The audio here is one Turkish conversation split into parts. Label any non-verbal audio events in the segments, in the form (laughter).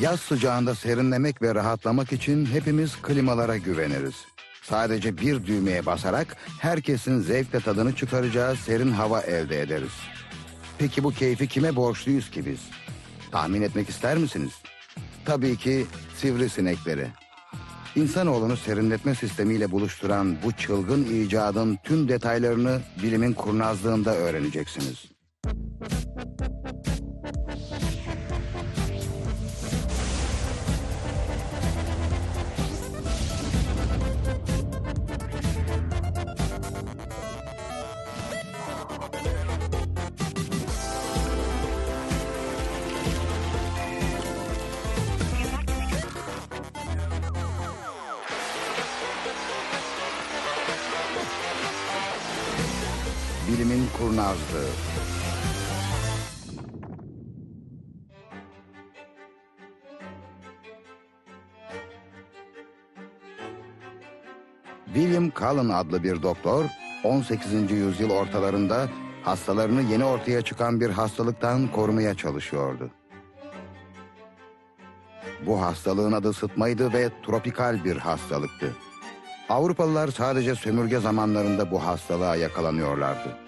Yaz sıcağında serinlemek ve rahatlamak için hepimiz klimalara güveniriz. Sadece bir düğmeye basarak herkesin zevkle tadını çıkaracağı serin hava elde ederiz. Peki bu keyfi kime borçluyuz ki biz? Tahmin etmek ister misiniz? Tabii ki sivrisinekleri. İnsanoğlunu serinletme sistemiyle buluşturan bu çılgın icadın tüm detaylarını bilimin kurnazlığında öğreneceksiniz. Bilimin kurnazlığı. William Cullen adlı bir doktor 18. yüzyıl ortalarında hastalarını yeni ortaya çıkan bir hastalıktan korumaya çalışıyordu. Bu hastalığın adı sıtmaydı ve tropikal bir hastalıktı. Avrupalılar sadece sömürge zamanlarında bu hastalığa yakalanıyorlardı.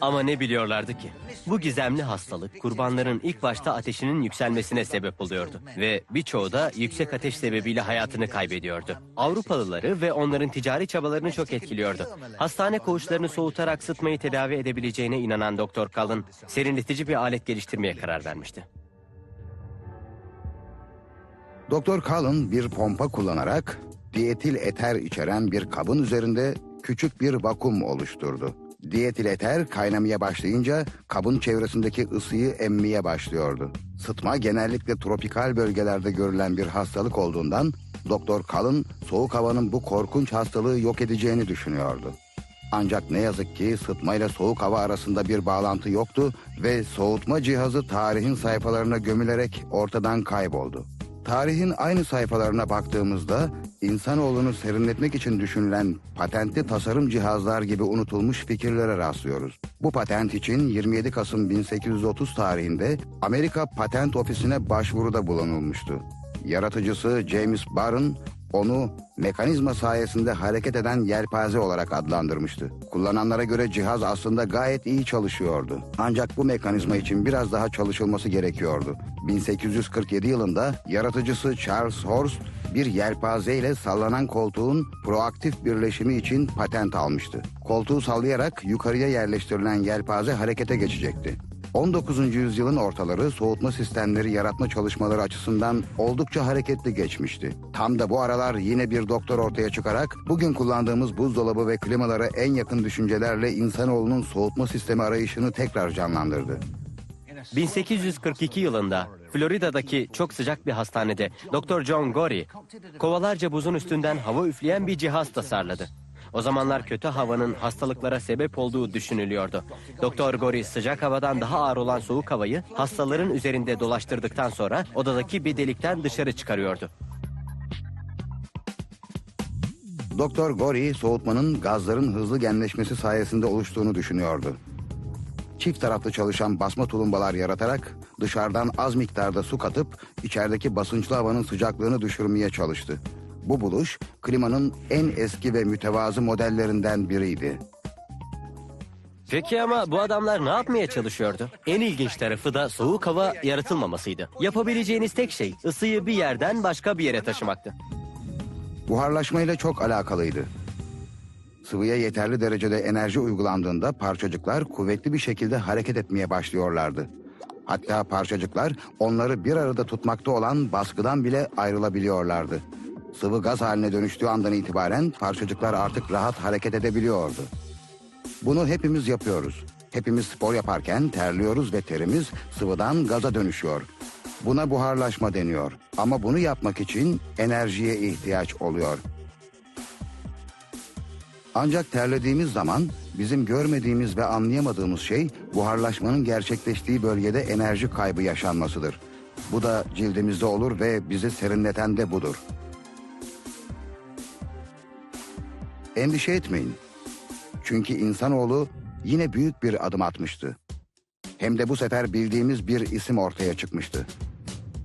Ama ne biliyorlardı ki? Bu gizemli hastalık kurbanların ilk başta ateşinin yükselmesine sebep oluyordu. Ve birçoğu da yüksek ateş sebebiyle hayatını kaybediyordu. Avrupalıları ve onların ticari çabalarını çok etkiliyordu. Hastane koğuşlarını soğutarak sıtmayı tedavi edebileceğine inanan Doktor Kalın, serinletici bir alet geliştirmeye karar vermişti. Doktor Cullen bir pompa kullanarak dietil eter içeren bir kabın üzerinde küçük bir vakum oluşturdu. Dietil eter kaynamaya başlayınca kabın çevresindeki ısıyı emmeye başlıyordu. Sıtma genellikle tropikal bölgelerde görülen bir hastalık olduğundan Doktor Cullen soğuk havanın bu korkunç hastalığı yok edeceğini düşünüyordu. Ancak ne yazık ki sıtma ile soğuk hava arasında bir bağlantı yoktu ve soğutma cihazı tarihin sayfalarına gömülerek ortadan kayboldu. Tarihin aynı sayfalarına baktığımızda insanoğlunu serinletmek için düşünülen patentli tasarım cihazlar gibi unutulmuş fikirlere rastlıyoruz. Bu patent için 27 Kasım 1830 tarihinde Amerika Patent Ofisi'ne başvuruda bulunulmuştu. Yaratıcısı James Barron onu mekanizma sayesinde hareket eden yelpaze olarak adlandırmıştı. Kullananlara göre cihaz aslında gayet iyi çalışıyordu. Ancak bu mekanizma için biraz daha çalışılması gerekiyordu. 1847 yılında yaratıcısı Charles Horst bir yelpaze ile sallanan koltuğun proaktif birleşimi için patent almıştı. Koltuğu sallayarak yukarıya yerleştirilen yelpaze harekete geçecekti. 19. yüzyılın ortaları soğutma sistemleri yaratma çalışmaları açısından oldukça hareketli geçmişti. Tam da bu aralar yine bir doktor ortaya çıkarak bugün kullandığımız buzdolabı ve klimalara en yakın düşüncelerle insanoğlunun soğutma sistemi arayışını tekrar canlandırdı. 1842 yılında Florida'daki çok sıcak bir hastanede Dr. John Gorey kovalarca buzun üstünden hava üfleyen bir cihaz tasarladı. O zamanlar kötü havanın hastalıklara sebep olduğu düşünülüyordu. Doktor Gorey sıcak havadan daha ağır olan soğuk havayı hastaların üzerinde dolaştırdıktan sonra odadaki bir delikten dışarı çıkarıyordu. Doktor Gori soğutmanın gazların hızlı genleşmesi sayesinde oluştuğunu düşünüyordu. Çift taraflı çalışan basma tulumbalar yaratarak dışarıdan az miktarda su katıp içerideki basınçlı havanın sıcaklığını düşürmeye çalıştı. Bu buluş klimanın en eski ve mütevazı modellerinden biriydi. Peki ama bu adamlar ne yapmaya çalışıyordu? En ilginç tarafı da soğuk hava yaratılmamasıydı. Yapabileceğiniz tek şey ısıyı bir yerden başka bir yere taşımaktı. Buharlaşmayla çok alakalıydı. Sıvıya yeterli derecede enerji uygulandığında parçacıklar kuvvetli bir şekilde hareket etmeye başlıyorlardı. Hatta parçacıklar onları bir arada tutmakta olan baskıdan bile ayrılabiliyorlardı. Sıvı gaz haline dönüştüğü andan itibaren parçacıklar artık rahat hareket edebiliyordu. Bunu hepimiz yapıyoruz. Hepimiz spor yaparken terliyoruz ve terimiz sıvıdan gaza dönüşüyor. Buna buharlaşma deniyor. Ama bunu yapmak için enerjiye ihtiyaç oluyor. Ancak terlediğimiz zaman bizim görmediğimiz ve anlayamadığımız şey buharlaşmanın gerçekleştiği bölgede enerji kaybı yaşanmasıdır. Bu da cildimizde olur ve bizi serinleten de budur. Endişe etmeyin. Çünkü insanoğlu yine büyük bir adım atmıştı. Hem de bu sefer bildiğimiz bir isim ortaya çıkmıştı.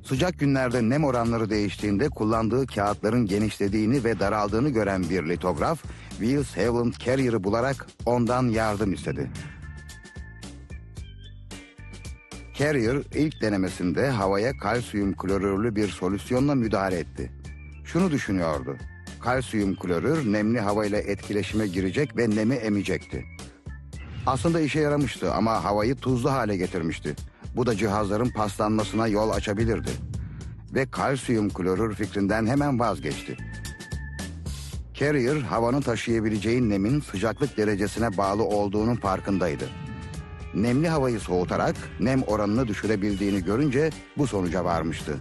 Sıcak günlerde nem oranları değiştiğinde kullandığı kağıtların genişlediğini ve daraldığını gören bir litograf, Wills Haviland Carrier'ı bularak ondan yardım istedi. Carrier ilk denemesinde havaya kalsiyum klorürlü bir solüsyonla müdahale etti. Şunu düşünüyordu. Kalsiyum klorür nemli havayla etkileşime girecek ve nemi emecekti. Aslında işe yaramıştı ama havayı tuzlu hale getirmişti. Bu da cihazların paslanmasına yol açabilirdi. Ve kalsiyum klorür fikrinden hemen vazgeçti. Carrier havanın taşıyabileceği nemin sıcaklık derecesine bağlı olduğunun farkındaydı. Nemli havayı soğutarak nem oranını düşürebildiğini görünce bu sonuca varmıştı.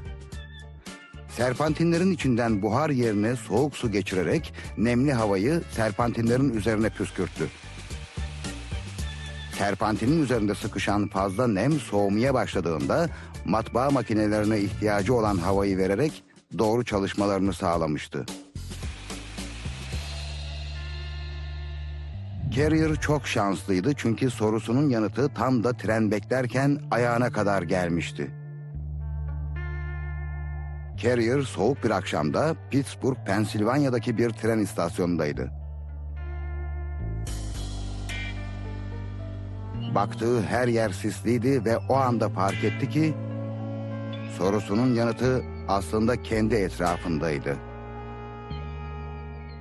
Serpantinlerin içinden buhar yerine soğuk su geçirerek nemli havayı serpantinlerin üzerine püskürttü. Serpantinin üzerinde sıkışan fazla nem soğumaya başladığında matbaa makinelerine ihtiyacı olan havayı vererek doğru çalışmalarını sağlamıştı. Carrier çok şanslıydı çünkü sorusunun yanıtı tam da tren beklerken ayağına kadar gelmişti. Carrier soğuk bir akşamda Pittsburgh, Pensilvanya'daki bir tren istasyonundaydı. Baktığı her yer sisliydi ve o anda fark etti ki sorusunun yanıtı aslında kendi etrafındaydı.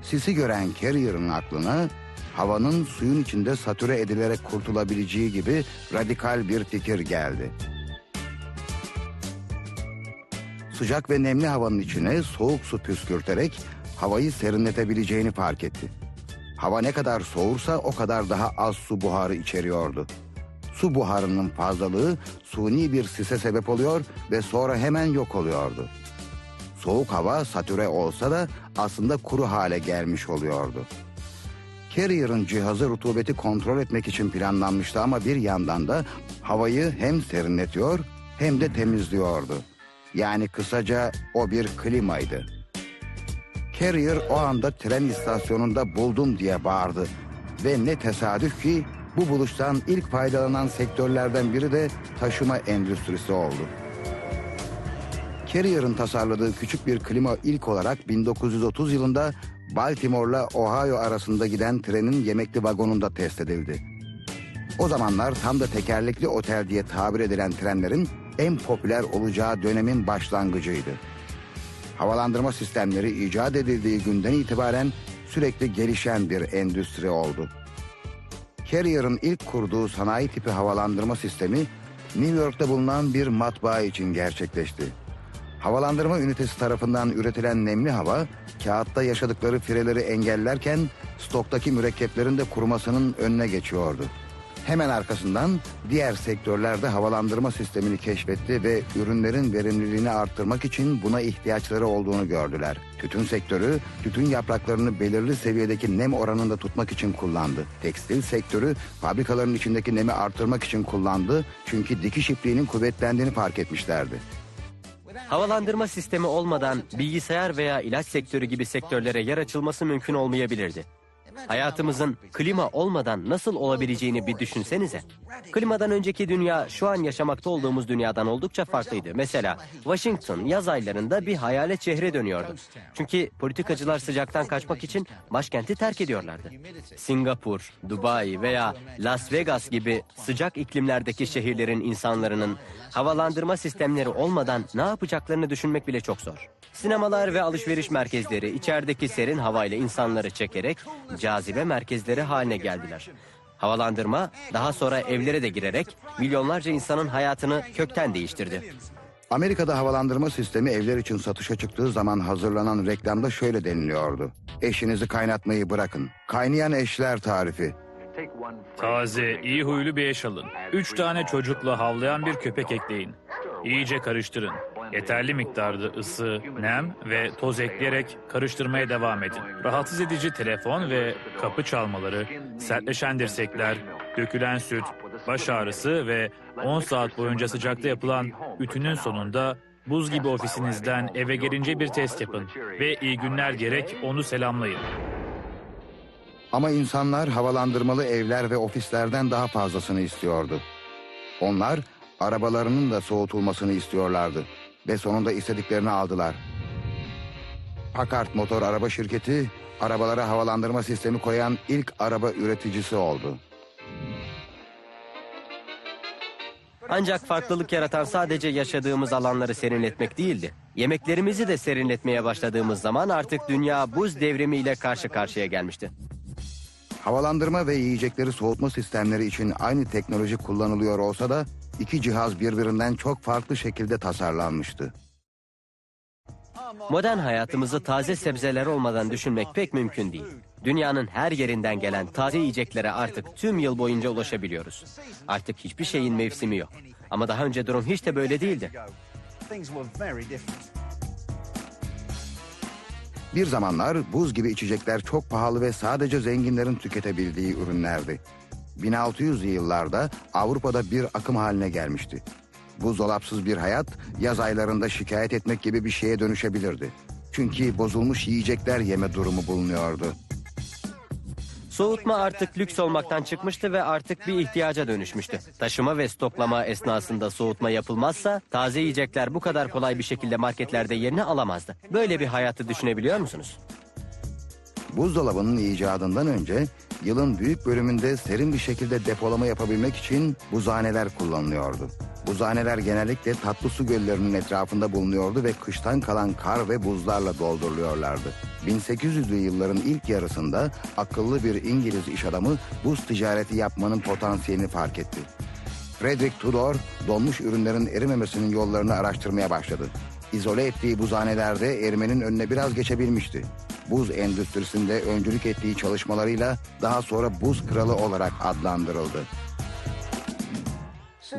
Sisi gören Carrier'ın aklına havanın suyun içinde satüre edilerek kurtulabileceği gibi radikal bir fikir geldi. Sıcak ve nemli havanın içine soğuk su püskürterek havayı serinletebileceğini fark etti. Hava ne kadar soğursa o kadar daha az su buharı içeriyordu. Su buharının fazlalığı suni bir sise sebep oluyor ve sonra hemen yok oluyordu. Soğuk hava satüre olsa da aslında kuru hale gelmiş oluyordu. Carrier'ın cihazı rutubeti kontrol etmek için planlanmıştı ama bir yandan da havayı hem serinletiyor hem de temizliyordu. Yani kısaca o bir klimaydı. Carrier o anda tren istasyonunda buldum diye bağırdı. Ve ne tesadüf ki bu buluştan ilk faydalanan sektörlerden biri de taşıma endüstrisi oldu. Carrier'ın tasarladığı küçük bir klima ilk olarak 1930 yılında Baltimore'la Ohio arasında giden trenin yemekli vagonunda test edildi. O zamanlar tam da tekerlekli otel diye tabir edilen trenlerin en popüler olacağı dönemin başlangıcıydı. Havalandırma sistemleri icat edildiği günden itibaren sürekli gelişen bir endüstri oldu. Carrier'ın ilk kurduğu sanayi tipi havalandırma sistemi New York'ta bulunan bir matbaa için gerçekleşti. Havalandırma ünitesi tarafından üretilen nemli hava, kağıtta yaşadıkları fireleri engellerken stoktaki mürekkeplerin de kurumasının önüne geçiyordu. Hemen arkasından diğer sektörlerde havalandırma sistemini keşfetti ve ürünlerin verimliliğini arttırmak için buna ihtiyaçları olduğunu gördüler. Tütün sektörü, tütün yapraklarını belirli seviyedeki nem oranında tutmak için kullandı. Tekstil sektörü, fabrikaların içindeki nemi arttırmak için kullandı çünkü dikiş ipliğinin kuvvetlendiğini fark etmişlerdi. Havalandırma sistemi olmadan bilgisayar veya ilaç sektörü gibi sektörlere yer açılması mümkün olmayabilirdi. Hayatımızın klima olmadan nasıl olabileceğini bir düşünsenize. Klimadan önceki dünya şu an yaşamakta olduğumuz dünyadan oldukça farklıydı. Mesela Washington yaz aylarında bir hayalet şehre dönüyordu. Çünkü politikacılar sıcaktan kaçmak için başkenti terk ediyorlardı. Singapur, Dubai veya Las Vegas gibi sıcak iklimlerdeki şehirlerin insanların havalandırma sistemleri olmadan ne yapacaklarını düşünmek bile çok zor. Sinemalar ve alışveriş merkezleri içerideki serin havayla insanları çekerek cazibe merkezleri haline geldiler. Havalandırma daha sonra evlere de girerek milyonlarca insanın hayatını kökten değiştirdi. Amerika'da havalandırma sistemi evler için satışa çıktığı zaman hazırlanan reklamda şöyle deniliyordu. Eşinizi kaynatmayı bırakın. Kaynayan eşler tarifi. Taze, iyi huylu bir eş alın. Üç tane çocukla havlayan bir köpek ekleyin. İyice karıştırın. Yeterli miktarda ısı, nem ve toz ekleyerek karıştırmaya devam edin. Rahatsız edici telefon ve kapı çalmaları, sertleşen dirsekler, dökülen süt, baş ağrısı ve 10 saat boyunca sıcakta yapılan ütünün sonunda buz gibi ofisinizden eve gelince bir test yapın ve iyi günler gerek onu selamlayın. Ama insanlar havalandırmalı evler ve ofislerden daha fazlasını istiyordu. Onlar arabalarının da soğutulmasını istiyorlardı. Ve sonunda istediklerini aldılar. Packard Motor Araba Şirketi, arabalara havalandırma sistemi koyan ilk araba üreticisi oldu. Ancak farklılık yaratan sadece yaşadığımız alanları serinletmek değildi. Yemeklerimizi de serinletmeye başladığımız zaman artık dünya buz devrimiyle karşı karşıya gelmişti. Havalandırma ve yiyecekleri soğutma sistemleri için aynı teknoloji kullanılıyor olsa da iki cihaz birbirinden çok farklı şekilde tasarlanmıştı. Modern hayatımızı taze sebzeler olmadan düşünmek pek mümkün değil. Dünyanın her yerinden gelen taze yiyeceklere artık tüm yıl boyunca ulaşabiliyoruz. Artık hiçbir şeyin mevsimi yok. Ama daha önce durum hiç de böyle değildi. Bir zamanlar buz gibi içecekler çok pahalı ve sadece zenginlerin tüketebildiği ürünlerdi. 1600'lü yıllarda Avrupa'da bir akım haline gelmişti. Buzdolapsız bir hayat yaz aylarında şikayet etmek gibi bir şeye dönüşebilirdi. Çünkü bozulmuş yiyecekler yeme durumu bulunuyordu. Soğutma artık lüks olmaktan çıkmıştı ve artık bir ihtiyaca dönüşmüştü. Taşıma ve stoklama esnasında soğutma yapılmazsa taze yiyecekler bu kadar kolay bir şekilde marketlerde yerini alamazdı. Böyle bir hayatı düşünebiliyor musunuz? Buzdolabının icadından önce yılın büyük bölümünde serin bir şekilde depolama yapabilmek için buzhaneler kullanılıyordu. Buzhaneler genellikle tatlı su göllerinin etrafında bulunuyordu ve kıştan kalan kar ve buzlarla dolduruluyorlardı. 1800'lü yılların ilk yarısında akıllı bir İngiliz iş adamı buz ticareti yapmanın potansiyelini fark etti. Frederick Tudor, donmuş ürünlerin erimemesinin yollarını araştırmaya başladı. İzole ettiği buzhanelerde erimenin önüne biraz geçebilmişti. Buz endüstrisinde öncülük ettiği çalışmalarıyla daha sonra buz kralı olarak adlandırıldı.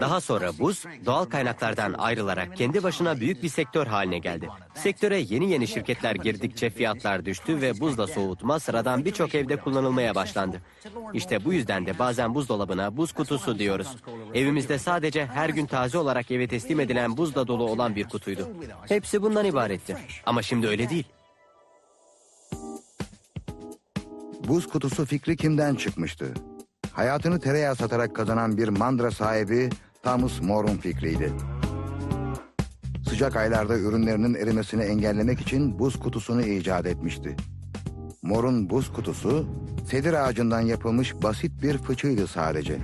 Daha sonra buz doğal kaynaklardan ayrılarak kendi başına büyük bir sektör haline geldi. Sektöre yeni yeni şirketler girdikçe fiyatlar düştü ve buzla soğutma sıradan birçok evde kullanılmaya başlandı. İşte bu yüzden de bazen buzdolabına buz kutusu diyoruz. Evimizde sadece her gün taze olarak eve teslim edilen buzla dolu olan bir kutuydu. Hepsi bundan ibaretti. Ama şimdi öyle değil. Buz kutusu fikri kimden çıkmıştı? Hayatını tereyağı satarak kazanan bir mandıra sahibi Thomas More'un fikriydi. Sıcak aylarda ürünlerinin erimesini engellemek için buz kutusunu icat etmişti. More'un buz kutusu, sedir ağacından yapılmış basit bir fıçıydı sadece.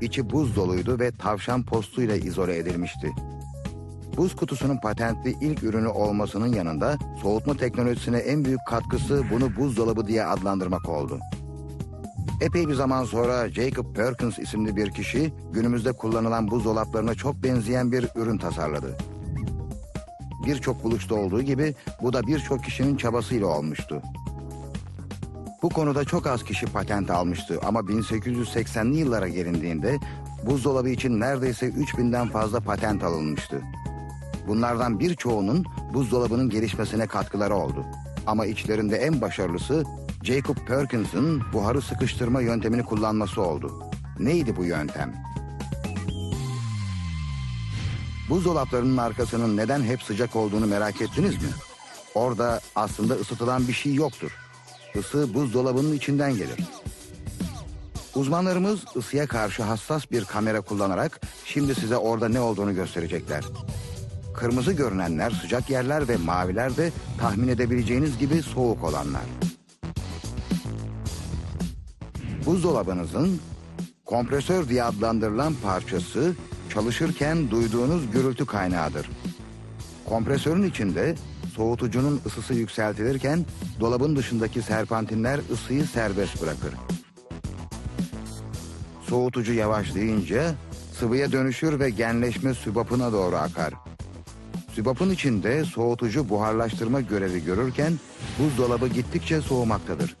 İçi buz doluydu ve tavşan postuyla izole edilmişti. Buz kutusunun patentli ilk ürünü olmasının yanında soğutma teknolojisine en büyük katkısı bunu buzdolabı diye adlandırmak oldu. Epey bir zaman sonra Jacob Perkins isimli bir kişi günümüzde kullanılan buzdolaplarına çok benzeyen bir ürün tasarladı. Birçok buluşta olduğu gibi bu da birçok kişinin çabasıyla olmuştu. Bu konuda çok az kişi patent almıştı ama 1880'li yıllara gelindiğinde buzdolabı için neredeyse 3000'den fazla patent alınmıştı. Bunlardan birçoğunun buzdolabının gelişmesine katkıları oldu. Ama içlerinde en başarılısı Jacob Perkins'in buharı sıkıştırma yöntemini kullanması oldu. Neydi bu yöntem? Buzdolaplarının arkasının neden hep sıcak olduğunu merak ettiniz mi? Orada aslında ısıtılan bir şey yoktur. Isı buzdolabının içinden gelir. Uzmanlarımız ısıya karşı hassas bir kamera kullanarak şimdi size orada ne olduğunu gösterecekler. Kırmızı görünenler sıcak yerler ve maviler de tahmin edebileceğiniz gibi soğuk olanlar. Buzdolabınızın kompresör diye adlandırılan parçası çalışırken duyduğunuz gürültü kaynağıdır. Kompresörün içinde soğutucunun ısısı yükseltilirken dolabın dışındaki serpantinler ısıyı serbest bırakır. Soğutucu yavaşlayınca sıvıya dönüşür ve genleşme sübapına doğru akar. Sübapın içinde soğutucu buharlaştırma görevi görürken buzdolabı gittikçe soğumaktadır.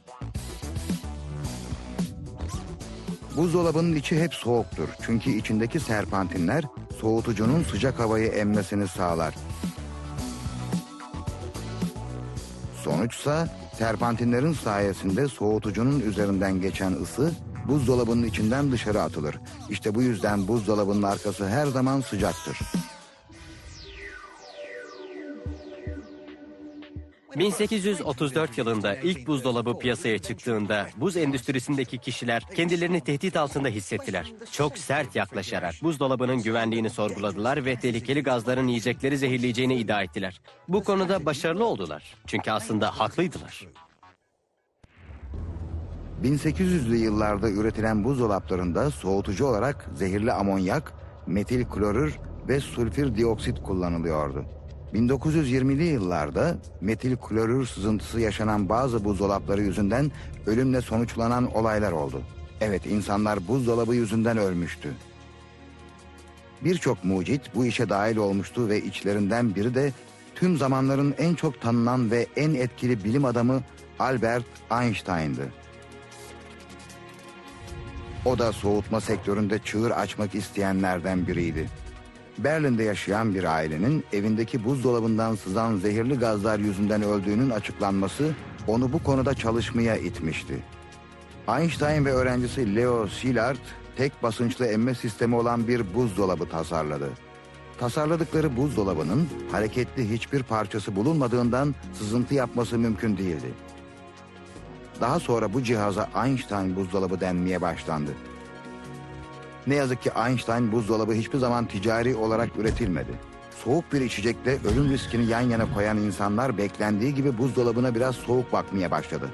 Buzdolabının içi hep soğuktur çünkü içindeki serpantinler soğutucunun sıcak havayı emmesini sağlar. Sonuçsa serpantinlerin sayesinde soğutucunun üzerinden geçen ısı buzdolabının içinden dışarı atılır. İşte bu yüzden buzdolabının arkası her zaman sıcaktır. 1834 yılında ilk buzdolabı piyasaya çıktığında buz endüstrisindeki kişiler kendilerini tehdit altında hissettiler. Çok sert yaklaşarak buzdolabının güvenliğini sorguladılar ve tehlikeli gazların yiyecekleri zehirleyeceğini iddia ettiler. Bu konuda başarılı oldular. Çünkü aslında haklıydılar. 1800'lü yıllarda üretilen buzdolaplarında soğutucu olarak zehirli amonyak, metil klorür ve sülfür dioksit kullanılıyordu. 1920'li yıllarda metil klorür sızıntısı yaşanan bazı buzdolapları yüzünden ölümle sonuçlanan olaylar oldu. Evet insanlar buzdolabı yüzünden ölmüştü. Birçok mucit bu işe dahil olmuştu ve içlerinden biri de tüm zamanların en çok tanınan ve en etkili bilim adamı Albert Einstein'dı. O da soğutma sektöründe çığır açmak isteyenlerden biriydi. Berlin'de yaşayan bir ailenin evindeki buzdolabından sızan zehirli gazlar yüzünden öldüğünün açıklanması onu bu konuda çalışmaya itmişti. Einstein ve öğrencisi Leo Szilard tek basınçlı emme sistemi olan bir buzdolabı tasarladı. Tasarladıkları buzdolabının hareketli hiçbir parçası bulunmadığından sızıntı yapması mümkün değildi. Daha sonra bu cihaza Einstein buzdolabı denmeye başlandı. Ne yazık ki Einstein buzdolabı hiçbir zaman ticari olarak üretilmedi. Soğuk bir içecekle ölüm riskini yan yana koyan insanlar beklendiği gibi buzdolabına biraz soğuk bakmaya başladı.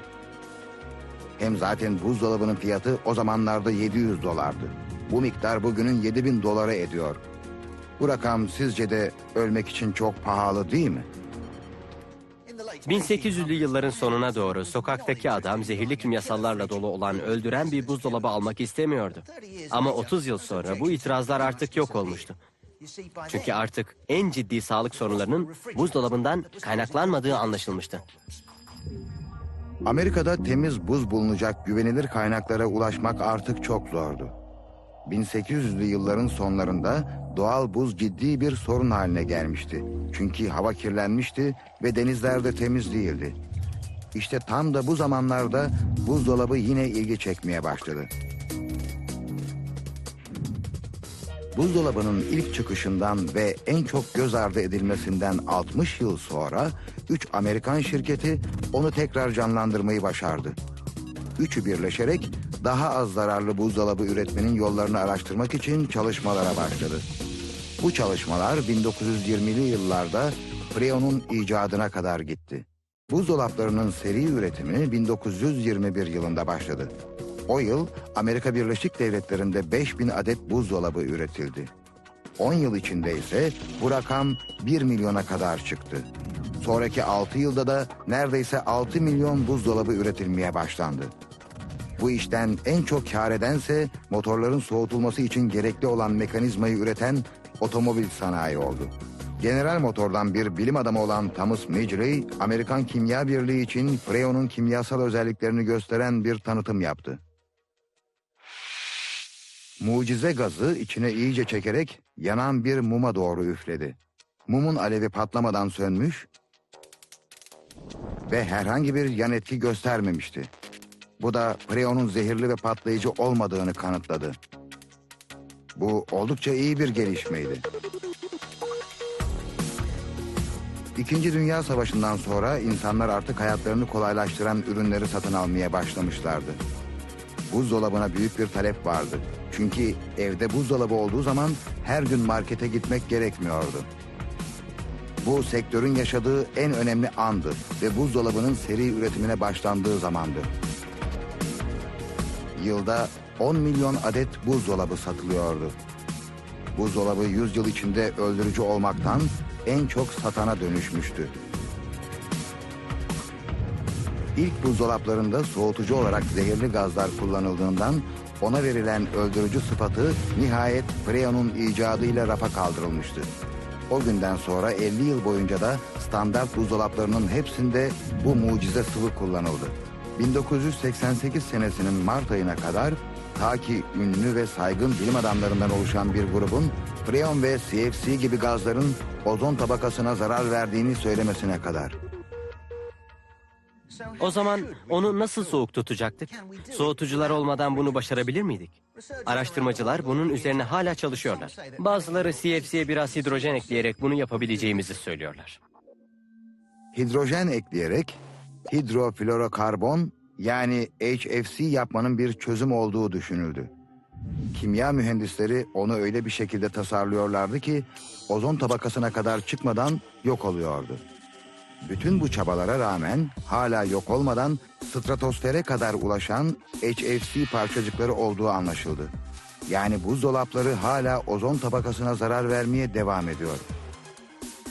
Hem zaten buzdolabının fiyatı o zamanlarda 700 dolardı. Bu miktar bugünün 7000 dolara ediyor. Bu rakam sizce de ölmek için çok pahalı değil mi? 1800'lü yılların sonuna doğru sokaktaki adam zehirli kimyasallarla dolu olan öldüren bir buzdolabı almak istemiyordu. Ama 30 yıl sonra bu itirazlar artık yok olmuştu. Çünkü artık en ciddi sağlık sorunlarının buzdolabından kaynaklanmadığı anlaşılmıştı. Amerika'da temiz buz bulunacak güvenilir kaynaklara ulaşmak artık çok zordu. 1800'lü yılların sonlarında doğal buz ciddi bir sorun haline gelmişti. Çünkü hava kirlenmişti ve denizler de temiz değildi. İşte tam da bu zamanlarda buzdolabı yine ilgi çekmeye başladı. Buzdolabının ilk çıkışından ve en çok göz ardı edilmesinden 60 yıl sonra 3 Amerikan şirketi onu tekrar canlandırmayı başardı. Üçü birleşerek daha az zararlı buzdolabı üretmenin yollarını araştırmak için çalışmalara başladı. Bu çalışmalar 1920'li yıllarda Freon'un icadına kadar gitti. Buzdolaplarının seri üretimi 1921 yılında başladı. O yıl Amerika Birleşik Devletleri'nde 5000 adet buzdolabı üretildi. 10 yıl içinde ise bu rakam 1 milyona kadar çıktı. Sonraki 6 yılda da neredeyse 6 milyon buzdolabı üretilmeye başlandı. Bu işten en çok kar edense motorların soğutulması için gerekli olan mekanizmayı üreten otomobil sanayi oldu. General Motor'dan bir bilim adamı olan Thomas Midgley, Amerikan Kimya Birliği için Freon'un kimyasal özelliklerini gösteren bir tanıtım yaptı. Mucize gazı içine iyice çekerek yanan bir muma doğru üfledi. Mumun alevi patlamadan sönmüş ve herhangi bir yan etki göstermemişti. Bu da Freon'un zehirli ve patlayıcı olmadığını kanıtladı. Bu oldukça iyi bir gelişmeydi. İkinci Dünya Savaşı'ndan sonra insanlar artık hayatlarını kolaylaştıran ürünleri satın almaya başlamışlardı. Buzdolabına büyük bir talep vardı. Çünkü evde buzdolabı olduğu zaman her gün markete gitmek gerekmiyordu. Bu sektörün yaşadığı en önemli andı ve buzdolabının seri üretimine başlandığı zamandı. Yılda 10 milyon adet buzdolabı satılıyordu. Buzdolabı 100 yıl içinde öldürücü olmaktan en çok satana dönüşmüştü. İlk buzdolaplarında soğutucu olarak zehirli gazlar kullanıldığından ona verilen öldürücü sıfatı nihayet Freon'un icadıyla rafa kaldırılmıştı. O günden sonra 50 yıl boyunca da standart buzdolaplarının hepsinde bu mucize sıvı kullanıldı. 1988 senesinin Mart ayına kadar ta ki ünlü ve saygın bilim adamlarından oluşan bir grubun freon ve CFC gibi gazların ozon tabakasına zarar verdiğini söylemesine kadar. O zaman onu nasıl soğuk tutacaktık? Soğutucular olmadan bunu başarabilir miydik? Araştırmacılar bunun üzerine hala çalışıyorlar. Bazıları CFC'ye biraz hidrojen ekleyerek bunu yapabileceğimizi söylüyorlar. hidrojen ekleyerek hidroflorokarbon yani HFC yapmanın bir çözüm olduğu düşünüldü. Kimya mühendisleri onu öyle bir şekilde tasarlıyorlardı ki ozon tabakasına kadar çıkmadan yok oluyordu. Bütün bu çabalara rağmen hala yok olmadan stratosfere kadar ulaşan HFC parçacıkları olduğu anlaşıldı. Yani buzdolapları hala ozon tabakasına zarar vermeye devam ediyor.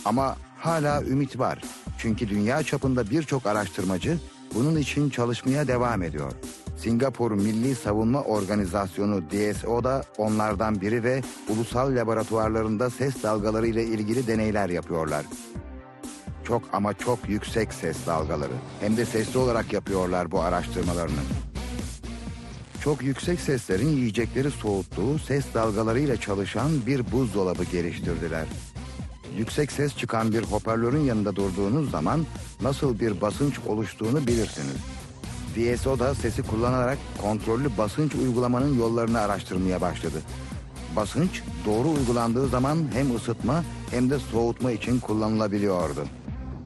Ama hala ümit var. Çünkü dünya çapında birçok araştırmacı bunun için çalışmaya devam ediyor. Singapur Milli Savunma Organizasyonu DSO da onlardan biri ve ulusal laboratuvarlarında ses dalgaları ile ilgili deneyler yapıyorlar. Çok ama çok yüksek ses dalgaları. Hem de sesli olarak yapıyorlar bu araştırmalarını. Çok yüksek seslerin yiyecekleri soğuttuğu ses dalgalarıyla çalışan bir buzdolabı geliştirdiler. Yüksek ses çıkan bir hoparlörün yanında durduğunuz zaman nasıl bir basınç oluştuğunu bilirsiniz. DSO da sesi kullanarak kontrollü basınç uygulamanın yollarını araştırmaya başladı. Basınç doğru uygulandığı zaman hem ısıtma hem de soğutma için kullanılabiliyordu.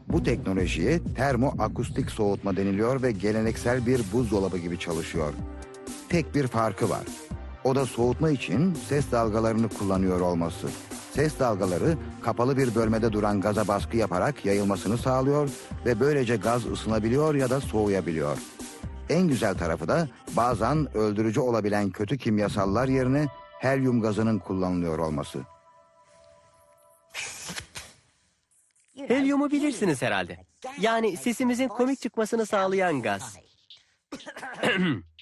Bu teknolojiye termoakustik soğutma deniliyor ve geleneksel bir buzdolabı gibi çalışıyor. Tek bir farkı var. O da soğutma için ses dalgalarını kullanıyor olması. Ses dalgaları kapalı bir bölmede duran gaza baskı yaparak yayılmasını sağlıyor ve böylece gaz ısınabiliyor ya da soğuyabiliyor. En güzel tarafı da bazen öldürücü olabilen kötü kimyasallar yerine helyum gazının kullanılıyor olması. Helyumu bilirsiniz herhalde. Yani sesimizin komik çıkmasını sağlayan gaz. (coughs) (coughs)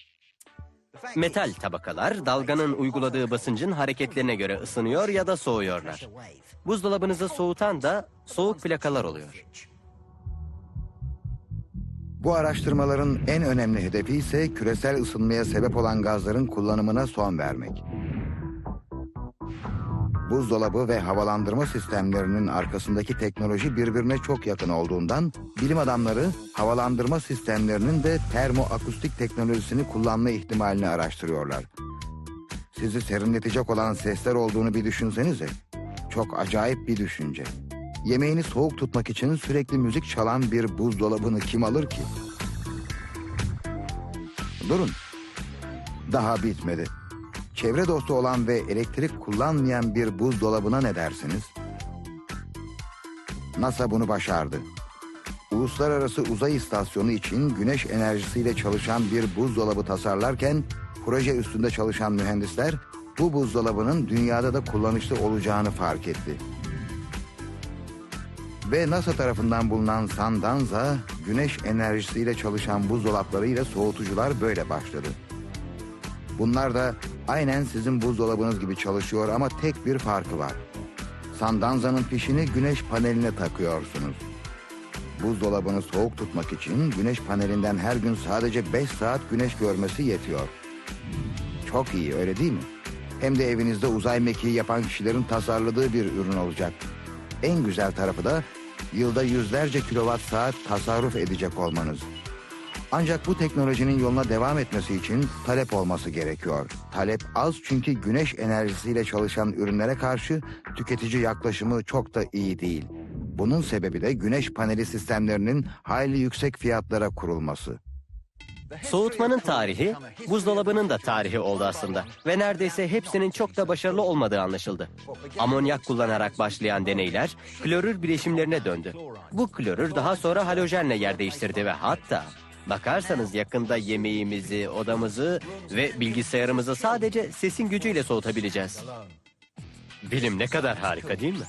Metal tabakalar dalganın uyguladığı basıncın hareketlerine göre ısınıyor ya da soğuyorlar. Buzdolabınızı soğutan da soğuk plakalar oluyor. Bu araştırmaların en önemli hedefi ise küresel ısınmaya sebep olan gazların kullanımına son vermek. Buzdolabı ve havalandırma sistemlerinin arkasındaki teknoloji birbirine çok yakın olduğundan bilim adamları havalandırma sistemlerinin de termoakustik teknolojisini kullanma ihtimalini araştırıyorlar. Sizi serinletecek olan sesler olduğunu bir düşünsenize. Çok acayip bir düşünce. Yemeğini soğuk tutmak için sürekli müzik çalan bir buzdolabını kim alır ki? Durun. Daha bitmedi. Çevre dostu olan ve elektrik kullanmayan bir buzdolabına ne dersiniz? NASA bunu başardı. Uluslararası Uzay İstasyonu için güneş enerjisiyle çalışan bir buzdolabı tasarlarken proje üstünde çalışan mühendisler bu buzdolabının dünyada da kullanışlı olacağını fark etti. Ve NASA tarafından bulunan Sandanza, güneş enerjisiyle çalışan buzdolaplarıyla soğutucular böyle başladı. Bunlar da aynen sizin buzdolabınız gibi çalışıyor ama tek bir farkı var. Sandanza'nın fişini güneş paneline takıyorsunuz. Buzdolabını soğuk tutmak için güneş panelinden her gün sadece 5 saat güneş görmesi yetiyor. Çok iyi öyle değil mi? Hem de evinizde uzay mekiği yapan kişilerin tasarladığı bir ürün olacak. En güzel tarafı da yılda yüzlerce kilowatt saat tasarruf edecek olmanız. Ancak bu teknolojinin yoluna devam etmesi için talep olması gerekiyor. Talep az çünkü güneş enerjisiyle çalışan ürünlere karşı tüketici yaklaşımı çok da iyi değil. Bunun sebebi de güneş paneli sistemlerinin hayli yüksek fiyatlara kurulması. Soğutmanın tarihi, buzdolabının da tarihi oldu aslında. Ve neredeyse hepsinin çok da başarılı olmadığı anlaşıldı. Amonyak kullanarak başlayan deneyler klorür bileşimlerine döndü. Bu klorür daha sonra halojenle yer değiştirdi ve hatta bakarsanız yakında yemeğimizi, odamızı ve bilgisayarımızı sadece sesin gücüyle soğutabileceğiz. Bilim ne kadar harika değil mi?